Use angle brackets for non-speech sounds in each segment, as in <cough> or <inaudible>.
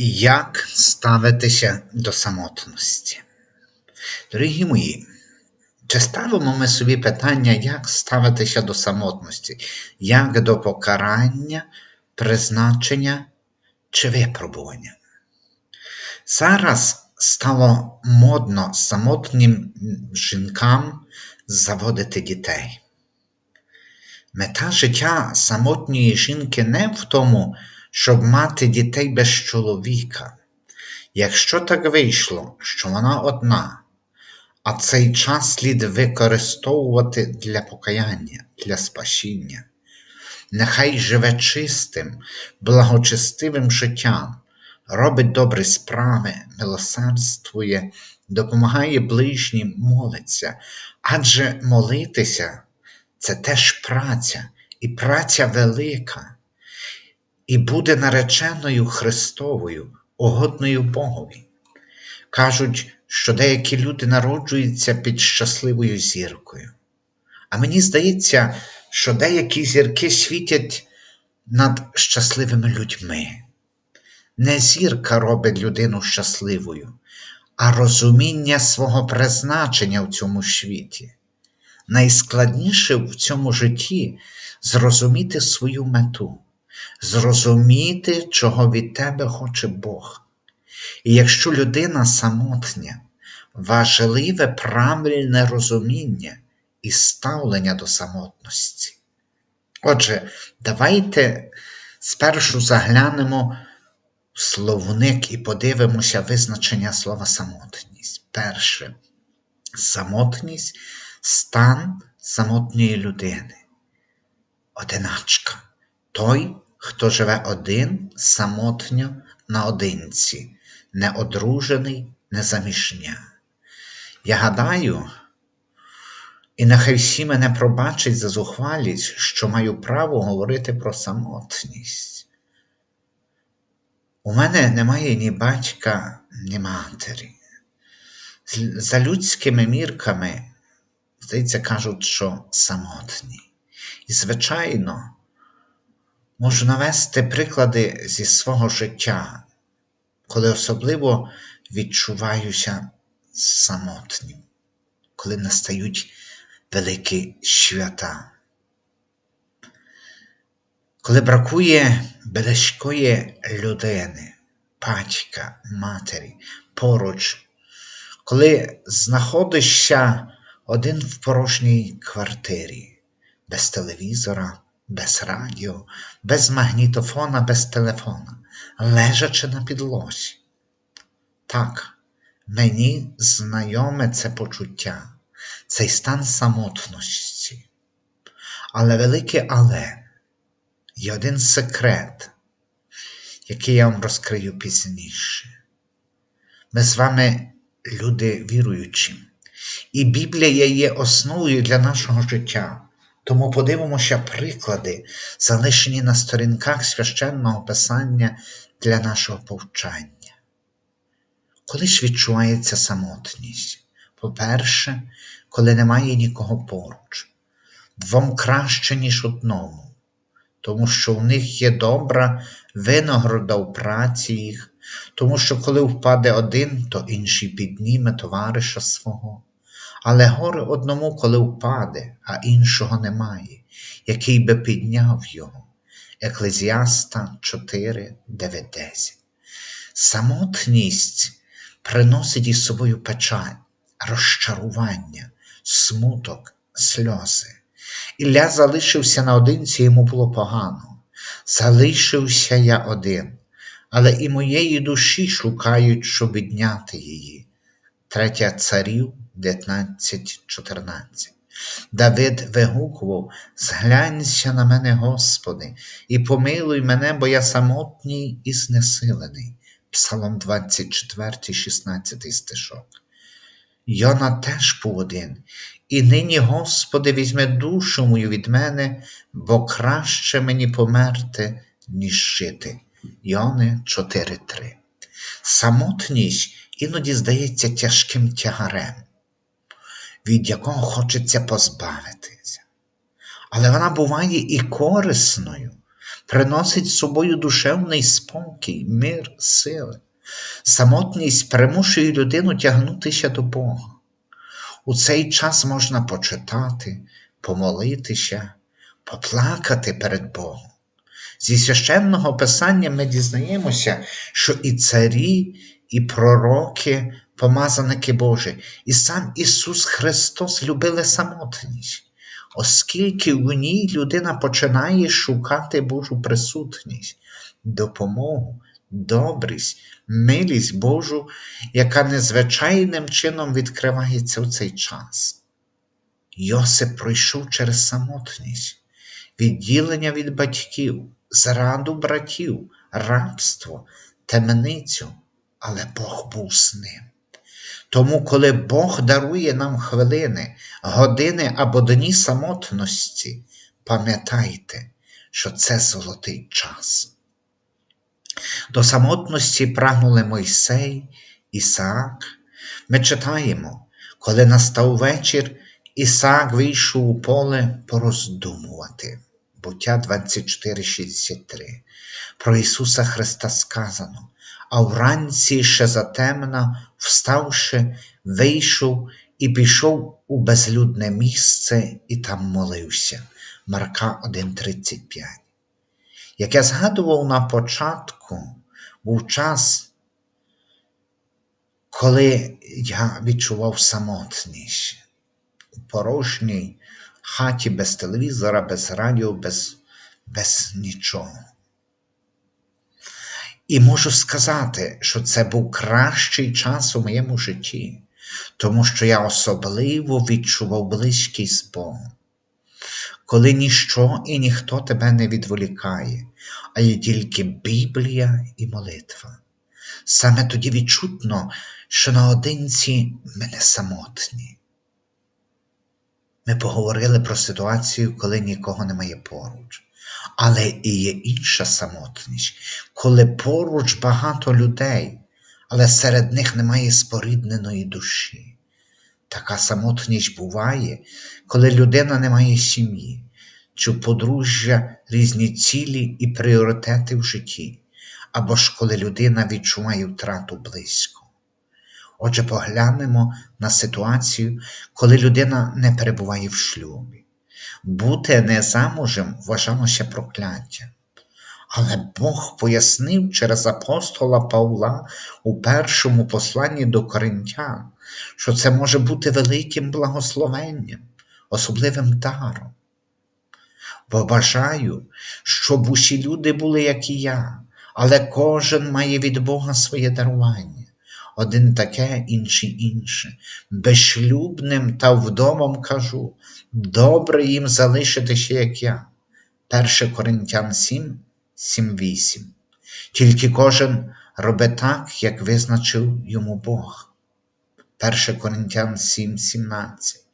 Як ставитися до самотності? Дорогі мої, чи ставимо ми собі питання, як ставитися до самотності, як до покарання, призначення чи випробування? Зараз стало модно самотнім жінкам заводити дітей. Мета життя самотньої жінки не в тому, щоб мати дітей без чоловіка. Якщо так вийшло, що вона одна, а цей час слід використовувати для покаяння, для спасіння, нехай живе чистим, благочестивим життям, робить добрі справи, милосердствує, допомагає ближнім, молиться, адже молитися це теж праця, і праця велика і буде нареченою Христовою, угодною Богові. Кажуть, що деякі люди народжуються під щасливою зіркою. А мені здається, що деякі зірки світять над щасливими людьми. Не зірка робить людину щасливою, а розуміння свого призначення в цьому світі. Найскладніше в цьому житті зрозуміти свою мету зрозуміти, чого від тебе хоче Бог. І якщо людина самотня, важливе правильне розуміння і ставлення до самотності. Отже, давайте спершу заглянемо в словник і подивимося визначення слова самотність. Перше, самотність стан самотньої людини. Одиначка. Той, хто живе один самотньо наодинці, неодружений, незаміжня. Я гадаю, і нехай всі мене пробачать за зухвалість, що маю право говорити про самотність. У мене немає ні батька, ні матері. За людськими мірками, здається, кажуть, що самотні. І, звичайно, Можу навести приклади зі свого життя, коли особливо відчуваюся самотнім, коли настають великі свята. Коли бракує близької людини, батька, матері, поруч, коли знаходишся один в порожній квартирі, без телевізора без радіо, без магнітофона, без телефона, лежачи на підлозі. Так, мені знайоме це почуття, цей стан самотності. Але велике але є один секрет, який я вам розкрию пізніше. Ми з вами люди віруючі, і Біблія є основою для нашого життя. Тому подивимося приклади, залишені на сторінках священного писання для нашого повчання. Коли ж відчувається самотність? По-перше, коли немає нікого поруч, двом краще, ніж одному, тому що в них є добра винагорода в праці їх, тому що коли впаде один, то інший підніме товариша свого. Але горе одному, коли впаде, а іншого немає, який би підняв його. Еклезіаста 4, 9, 10. Самотність приносить із собою печаль, розчарування, смуток, сльози. Ілля залишився наодинці, йому було погано. Залишився я один, але і моєї душі шукають, щоб відняти її. Третя царів 19.14. Давид вигукував: Зглянься на мене, Господи, і помилуй мене, бо я самотній і знесилений. Псалом 24, 16 стишок. Йона теж був один. І нині, Господи, візьми душу мою від мене, бо краще мені померти, ніж жити. Йони 4.3. Самотність іноді здається тяжким тягарем від якого хочеться позбавитися. Але вона буває і корисною, приносить з собою душевний спокій, мир, сили. Самотність примушує людину тягнутися до Бога. У цей час можна почитати, помолитися, поплакати перед Богом. Зі священного писання ми дізнаємося, що і царі, і пророки, помазаники Божі, і сам Ісус Христос любили самотність, оскільки в ній людина починає шукати Божу присутність, допомогу, добрість, милість Божу, яка незвичайним чином відкривається в цей час. Йосип пройшов через самотність, відділення від батьків, зраду братів, рабство, темницю, але Бог був з ним. Тому, коли Бог дарує нам хвилини, години або дні самотності, пам'ятайте, що це золотий час. До самотності прагнули Мойсей, Ісаак. Ми читаємо, коли настав вечір, Ісаак вийшов у поле пороздумувати. Буття 24,63. Про Ісуса Христа сказано, а вранці ще затемна, вставши, вийшов і пішов у безлюдне місце і там молився. Марка 1,35. Як я згадував на початку, був час, коли я відчував самотність у порожній хаті без телевізора, без радіо, без, без нічого. І можу сказати, що це був кращий час у моєму житті, тому що я особливо відчував близькість з Богом. Коли ніщо і ніхто тебе не відволікає, а є тільки Біблія і молитва. Саме тоді відчутно, що наодинці ми не самотні. Ми поговорили про ситуацію, коли нікого немає поруч. Але і є інша самотність, коли поруч багато людей, але серед них немає спорідненої душі. Така самотність буває, коли людина не має сім'ї, чи подружжя різні цілі і пріоритети в житті, або ж коли людина відчуває втрату близько. Отже, поглянемо на ситуацію, коли людина не перебуває в шлюбі. Бути незамужем вважалося прокляттям. Але Бог пояснив через апостола Павла у першому посланні до коринтян, що це може бути великим благословенням, особливим даром. Бо бажаю, щоб усі люди були, як і я, але кожен має від Бога своє дарування. Один таке, інший інше. Безшлюбним та вдомом кажу, добре їм залишитися, як я. 1 Коринтян 7, 7, 8. Тільки кожен робить так, як визначив йому Бог. 1 Коринтян 7, 17.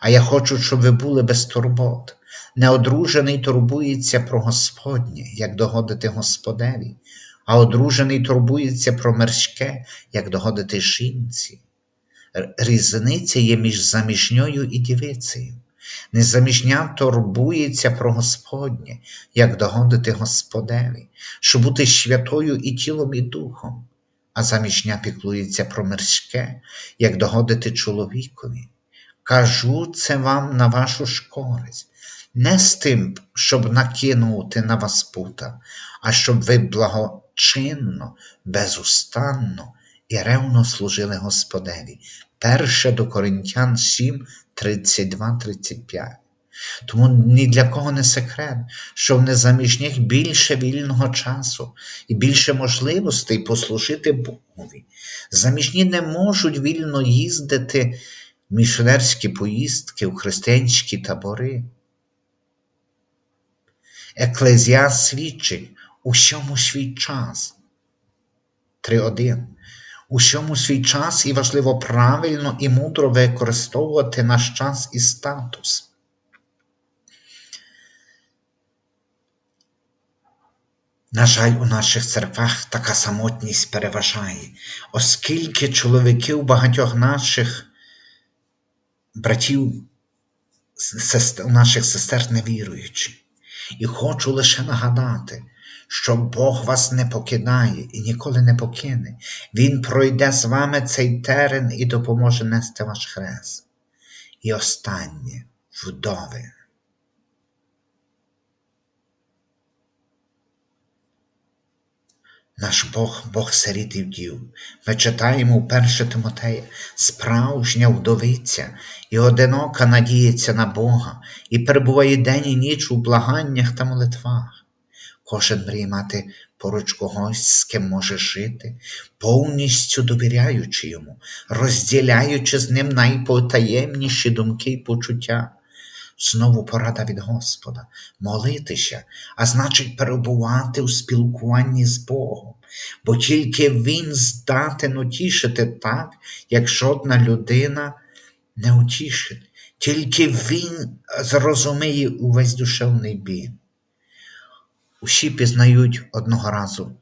А я хочу, щоб ви були без турбот. Неодружений турбується про Господнє, як догодити Господеві, а одружений турбується про мерщке, як догодити жінці. Різниця є між заміжньою і дівицею. Незаміжня турбується про Господнє, як догодити Господеві, щоб бути святою і тілом, і духом, а заміжня піклується про мирське, як догодити чоловікові. Кажу це вам на вашу шкористь, не з тим, щоб накинути на вас пута, а щоб ви благочинно, безустанно і ревно служили Господеві. Перше до Коринтян 7, 32, 35. Тому ні для кого не секрет, що в незаміжніх більше вільного часу і більше можливостей послужити Богові. Заміжні не можуть вільно їздити в мішонерські поїздки, в християнські табори. Еклезіа свідчить усьому свій час. 3.1. Усьому свій час і важливо правильно і мудро використовувати наш час і статус. На жаль, у наших церквах така самотність переважає, оскільки чоловіки у багатьох наших братів, у наших сестер невіруючі. І хочу лише нагадати, що Бог вас не покидає і ніколи не покине. Він пройде з вами цей терен і допоможе нести ваш хрест. І останнє вдови. Наш Бог, Бог сиріт і вдів. Ми читаємо у 1 Тимотея, справжня вдовиця і одинока надіється на Бога, і перебуває день і ніч у благаннях та молитвах. Кожен мріє мати поруч когось, з ким може жити, повністю довіряючи йому, розділяючи з ним найпотаємніші думки й почуття. Знову порада від Господа, молитися, а значить перебувати у спілкуванні з Богом, бо тільки Він здатен утішити так, як жодна людина не утішить, тільки Він зрозуміє увесь душевний біль. Усі пізнають одного разу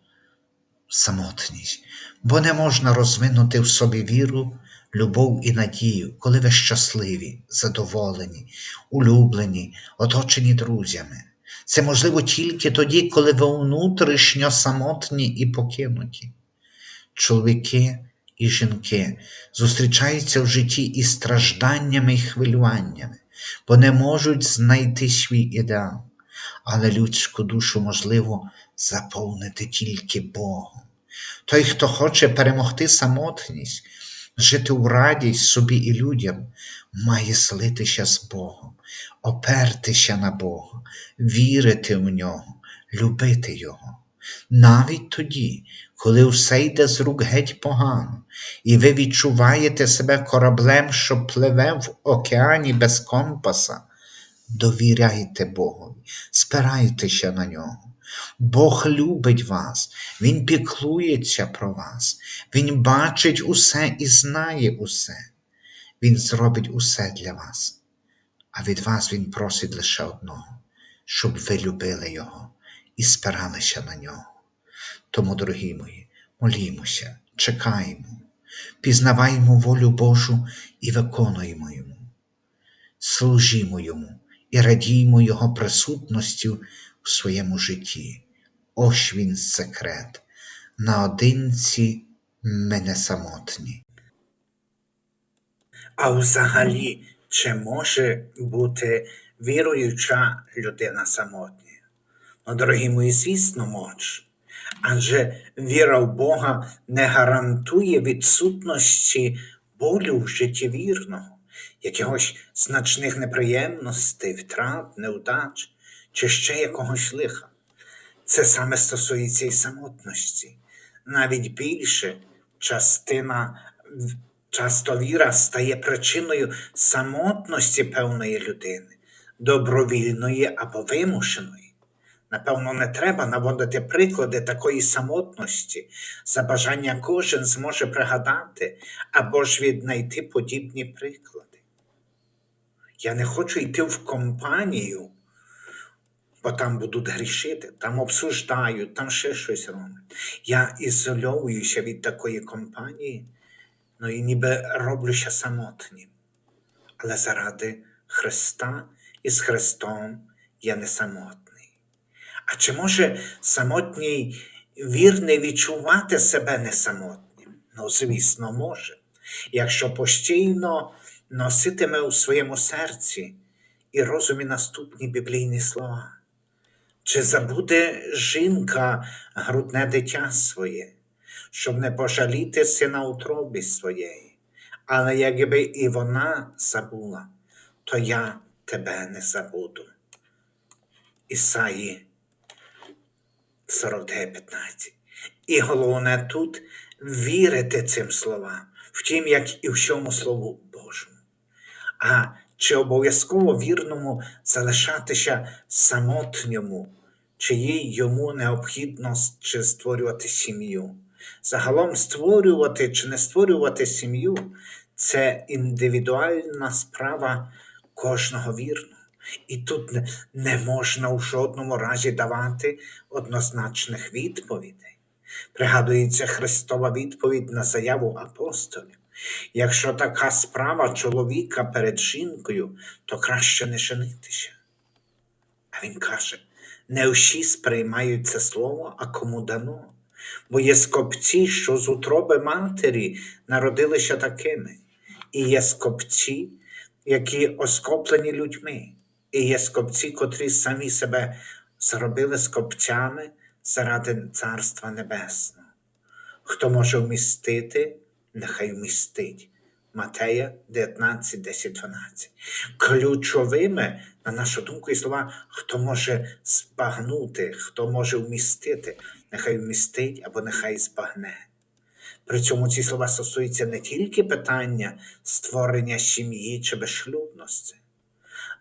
самотність, бо не можна розвинути в собі віру, любов і надію, коли ви щасливі, задоволені, улюблені, оточені друзями. Це можливо тільки тоді, коли ви внутрішньо самотні і покинуті. Чоловіки і жінки зустрічаються в житті із стражданнями і хвилюваннями, бо не можуть знайти свій ідеал, але людську душу можливо заповнити тільки Богом. Той, хто хоче перемогти самотність, жити у радість собі і людям, має слитися з Богом, опертися на Бога, вірити в нього, любити Його. Навіть тоді, коли все йде з рук геть погано, і ви відчуваєте себе кораблем, що пливе в океані без компаса, довіряйте Богові, спирайтеся на нього. Бог любить вас, Він піклується про вас, Він бачить усе і знає усе. Він зробить усе для вас, а від вас Він просить лише одного, щоб ви любили Його і спиралися на нього. Тому, дорогі мої, молімося, чекаємо, пізнаваємо волю Божу і виконуємо Йому, служімо Йому і радіємо Його присутності в своєму житті. Ось він секрет. Наодинці ми не самотні. А взагалі, чи може бути віруюча людина самотня? Ну, дорогі мої, звісно, може. Адже віра в Бога не гарантує відсутності болю в житті вірного, якихось значних неприємностей, втрат, невдач чи ще якогось лиха. Це саме стосується і самотності. Навіть більше частина часто віра стає причиною самотності певної людини, добровільної або вимушеної. Напевно, не треба наводити приклади такої самотності, за бажання кожен зможе пригадати або ж віднайти подібні приклади. Я не хочу йти в компанію, бо там будуть грішити, там обсуждають, там ще щось роблять. Я ізольовуюся від такої компанії, ну і ніби роблюся самотнім. Але заради Христа і з Христом я не самотний. А чи може самотній вірний відчувати себе не самотнім? Ну, звісно, може. Якщо постійно носитиме у своєму серці і розумі наступні біблійні слова. Чи забуде жінка грудне дитя своє, щоб не пожаліти сина утробі своєї, але якби і вона забула, то я тебе не забуду. Ісаї 49.15. І головне тут вірити цим словам, втім, як і всьому Слову Божому. А чи обов'язково вірному залишатися самотньому, чи їй йому необхідно чи створювати сім'ю? Загалом створювати чи не створювати сім'ю це індивідуальна справа кожного вірного. І тут не можна у жодному разі давати однозначних відповідей. Пригадується Христова відповідь на заяву апостолів. Якщо така справа чоловіка перед жінкою, то краще не женитися. А він каже: Не всі сприймають це слово, а кому дано. Бо є скопці, що з утроби матері народилися такими, і є скопці, які оскоплені людьми, і є скопці, котрі самі себе зробили скопцями заради Царства Небесного. Хто може вмістити, нехай вмістить. Матея 19, 10, 12. Ключовими, на нашу думку, є слова, хто може збагнути, хто може вмістити, нехай вмістить або нехай збагне. При цьому ці слова стосуються не тільки питання створення сім'ї чи безшлюбності,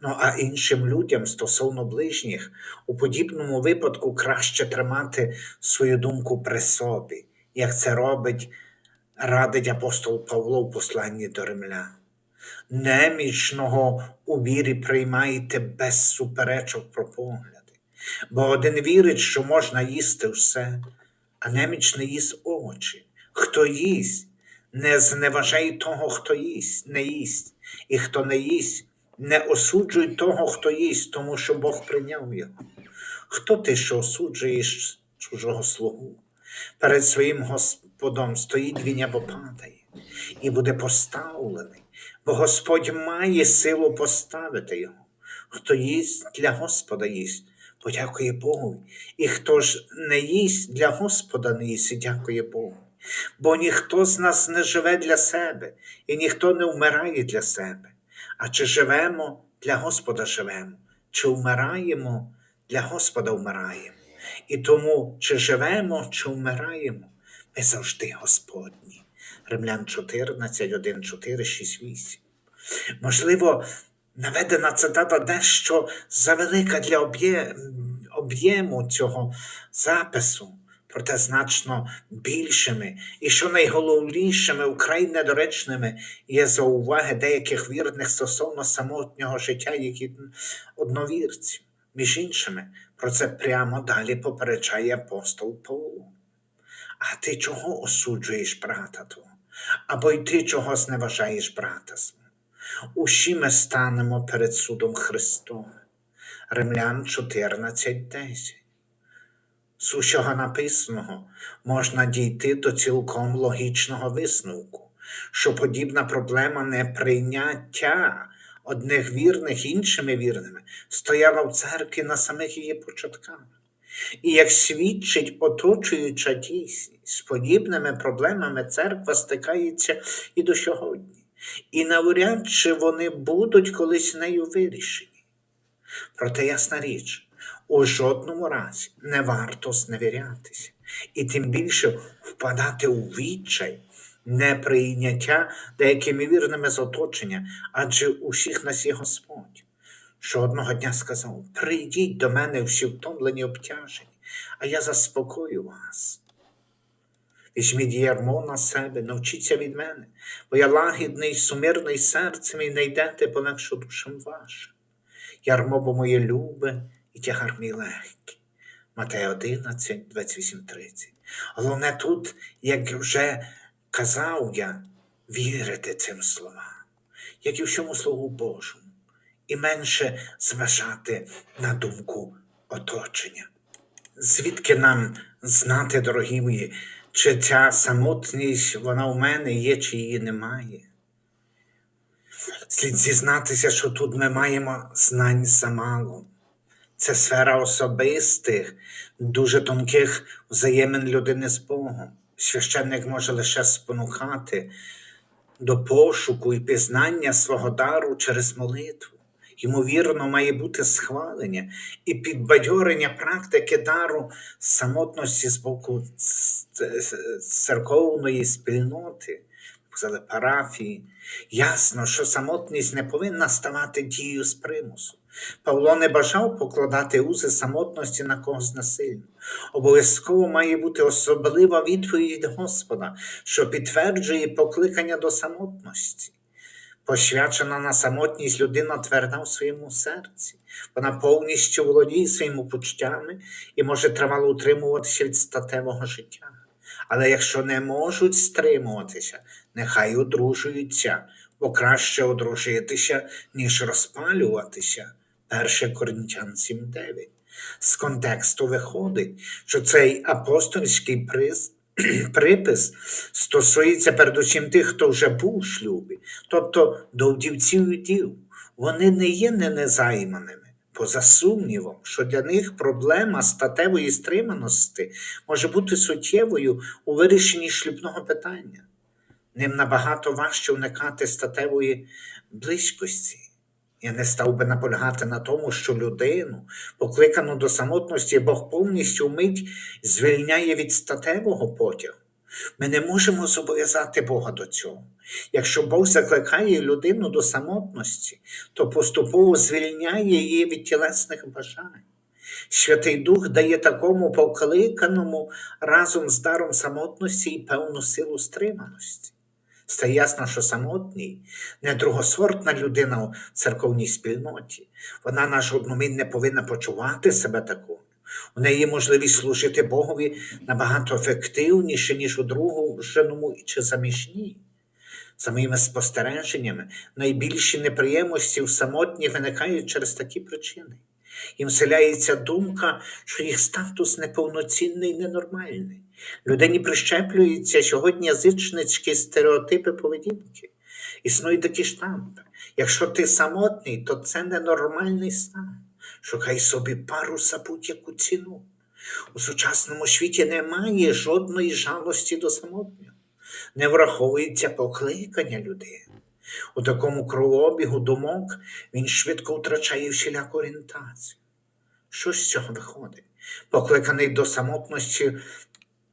ну а іншим людям стосовно ближніх, у подібному випадку краще тримати свою думку при собі, як це робить, радить апостол Павло в посланні до римлян. Немічного у вірі приймайте без суперечок про погляди, бо один вірить, що можна їсти все, а немічний їсть овочі. Хто їсть, не зневажай того, хто їсть, не їсть, і хто не їсть, не осуджуй того, хто їсть, тому що Бог прийняв його. Хто ти, що осуджуєш чужого слугу? Перед своїм Господом стоїть він або падає, і буде поставлений, бо Господь має силу поставити його. Хто їсть для Господа їсть, подякує Богу. І хто ж не їсть для Господа не їсть, дякує Богу. Бо ніхто з нас не живе для себе, і ніхто не вмирає для себе. А чи живемо для Господа живемо, чи вмираємо для Господа вмираємо. І тому, чи живемо, чи вмираємо, ми завжди Господні. Римлян 14, 1, 4, 6, 8. Можливо, наведена цитата дещо завелика для об'є- об'єму цього запису, проте значно більшими і, що найголовнішими, вкрай недоречними є зауваги деяких вірних стосовно самотнього життя, які одновірців. Між іншими, про це прямо далі попереджає апостол Павло. А ти чого осуджуєш брата твого? Або й ти чого зневажаєш брата свого? Усі ми станемо перед судом Христовим. Римлян 14.10. З усього написаного можна дійти до цілком логічного висновку, що подібна проблема неприйняття одних вірних іншими вірними стояла в церкві на самих її початках. І як свідчить оточуюча дійсність, з подібними проблемами церква стикається і до сьогодні. І навряд чи вони будуть колись нею вирішені. Проте ясна річ, у жодному разі не варто зневірятися, і тим більше впадати у відчай, неприйняття деякими вірними з оточення, адже усіх нас є Господь що одного дня сказав: Прийдіть до мене всі втомлені обтяжені, а я заспокою вас. Візьміть ярмо на себе, навчіться від мене, бо я лагідний, сумирний серцем і не йдете полегшу душам вашим. Ярмо бо моє любе і тягар мій легкий. Матея 11, 28, 30. Головне тут, як вже казав я, вірити цим словам, як і всьому Слову Божому і менше зважати на думку оточення. Звідки нам знати, дорогі мої, чи ця самотність вона у мене є, чи її немає? Слід зізнатися, що тут ми маємо знань замало. Це сфера особистих, дуже тонких взаємин людини з Богом. Священник може лише спонукати до пошуку і пізнання свого дару через молитву. Ймовірно, має бути схвалення і підбадьорення практики дару самотності з боку церковної спільноти, сказали парафії. Ясно, що самотність не повинна ставати дією з примусу. Павло не бажав покладати узи самотності на когось насильно. Обов'язково має бути особлива відповідь Господа, що підтверджує покликання до самотності. Посвячена на самотність людина тверда в своєму серці. Вона повністю володіє своїми почуттями і може тривало утримуватися від статевого життя. Але якщо не можуть стримуватися, нехай одружуються, бо краще одружитися, ніж розпалюватися. 1 Коринтян 7.9. З контексту виходить, що цей апостольський приз, <clears throat> припис стосується передусім тих, хто вже був у шлюбі, тобто до вдівців і дів. Вони не є не незайманими. Поза сумнівом, що для них проблема статевої стриманості може бути суттєвою у вирішенні шлюбного питання. Ним набагато важче уникати статевої близькості. Я не став би наполягати на тому, що людину, покликану до самотності, Бог повністю вмить звільняє від статевого потягу. Ми не можемо зобов'язати Бога до цього. Якщо Бог закликає людину до самотності, то поступово звільняє її від тілесних бажань. Святий Дух дає такому покликаному разом з даром самотності і певну силу стриманості. Стає ясно, що самотній не другосортна людина у церковній спільноті. Вона на жодну мить не повинна почувати себе такою. У неї є можливість служити Богові набагато ефективніше, ніж у друженому чи заміжній. За моїми спостереженнями, найбільші неприємності в самотні виникають через такі причини. Їм вселяється думка, що їх статус неповноцінний і ненормальний. Людині прищеплюються сьогодні язичницькі стереотипи поведінки. Існують такі штампи. Якщо ти самотній, то це ненормальний стан. Шукай собі пару за будь-яку ціну. У сучасному світі немає жодної жалості до самотнього, не враховується покликання людини. У такому кровообігу думок він швидко втрачає всіляку орієнтацію. Що з цього виходить? Покликаний до самотності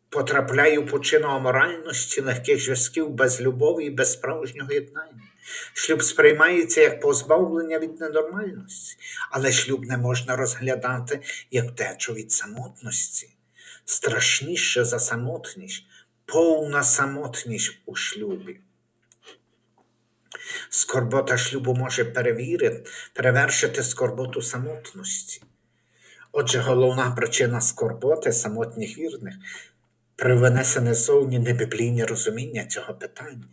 потрапляє у пучину аморальності, легких зв'язків без любові і без справжнього єднання. Шлюб сприймається як позбавлення від ненормальності, але шлюб не можна розглядати як втечу від самотності. Страшніше за самотність, повна самотність у шлюбі. Скорбота шлюбу може перевірити, перевершити скорботу самотності. Отже, головна причина скорботи самотніх вірних привнесене зовні небіблійне розуміння цього питання.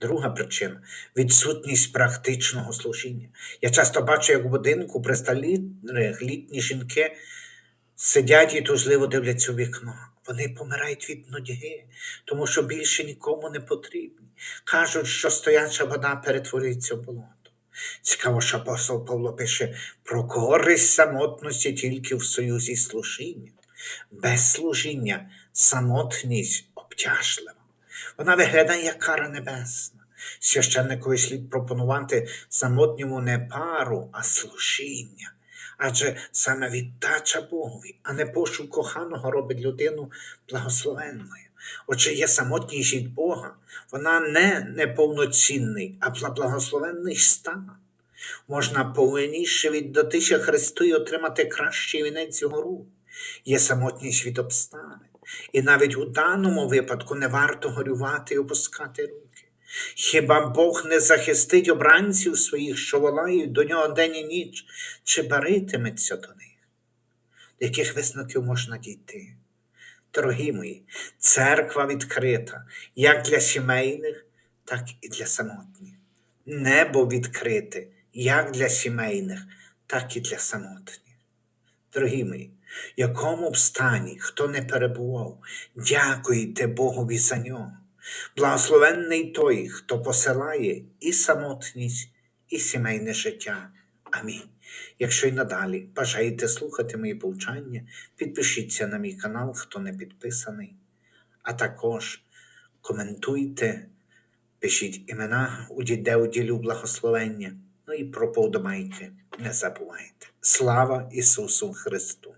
Друга причина відсутність практичного служіння. Я часто бачу, як в будинку при столі літні жінки сидять і тужливо дивляться у вікно. Вони помирають від нудьги, тому що більше нікому не потрібні. Кажуть, що стояча вода перетворюється в болото. Цікаво, що апостол Павло пише про користь самотності тільки в союзі з служінням. Без служіння самотність обтяжлива. Вона виглядає як кара небесна. Священникові слід пропонувати самотньому не пару, а служіння. Адже саме віддача Богові, а не пошук коханого робить людину благословенною. Отже, є самотність від Бога, вона не неповноцінний, а благословенний стан. Можна повинніше віддатися Христу і отримати кращий вінець його рук. Є самотність від обставин. І навіть у даному випадку не варто горювати і опускати руки. Хіба Бог не захистить обранців своїх, що волають до нього день і ніч, чи баритиметься до них? До яких висновків можна дійти? Дорогі мої, церква відкрита як для сімейних, так і для самотніх. Небо відкрите як для сімейних, так і для самотніх. Дорогі мої, якому б стані, хто не перебував, дякуйте Богові за нього. Благословенний той, хто посилає і самотність, і сімейне життя. Амінь. Якщо й надалі бажаєте слухати мої повчання, підпишіться на мій канал, хто не підписаний, а також коментуйте, пишіть імена, де уділю благословення, ну і про повдомайки не забувайте. Слава Ісусу Христу!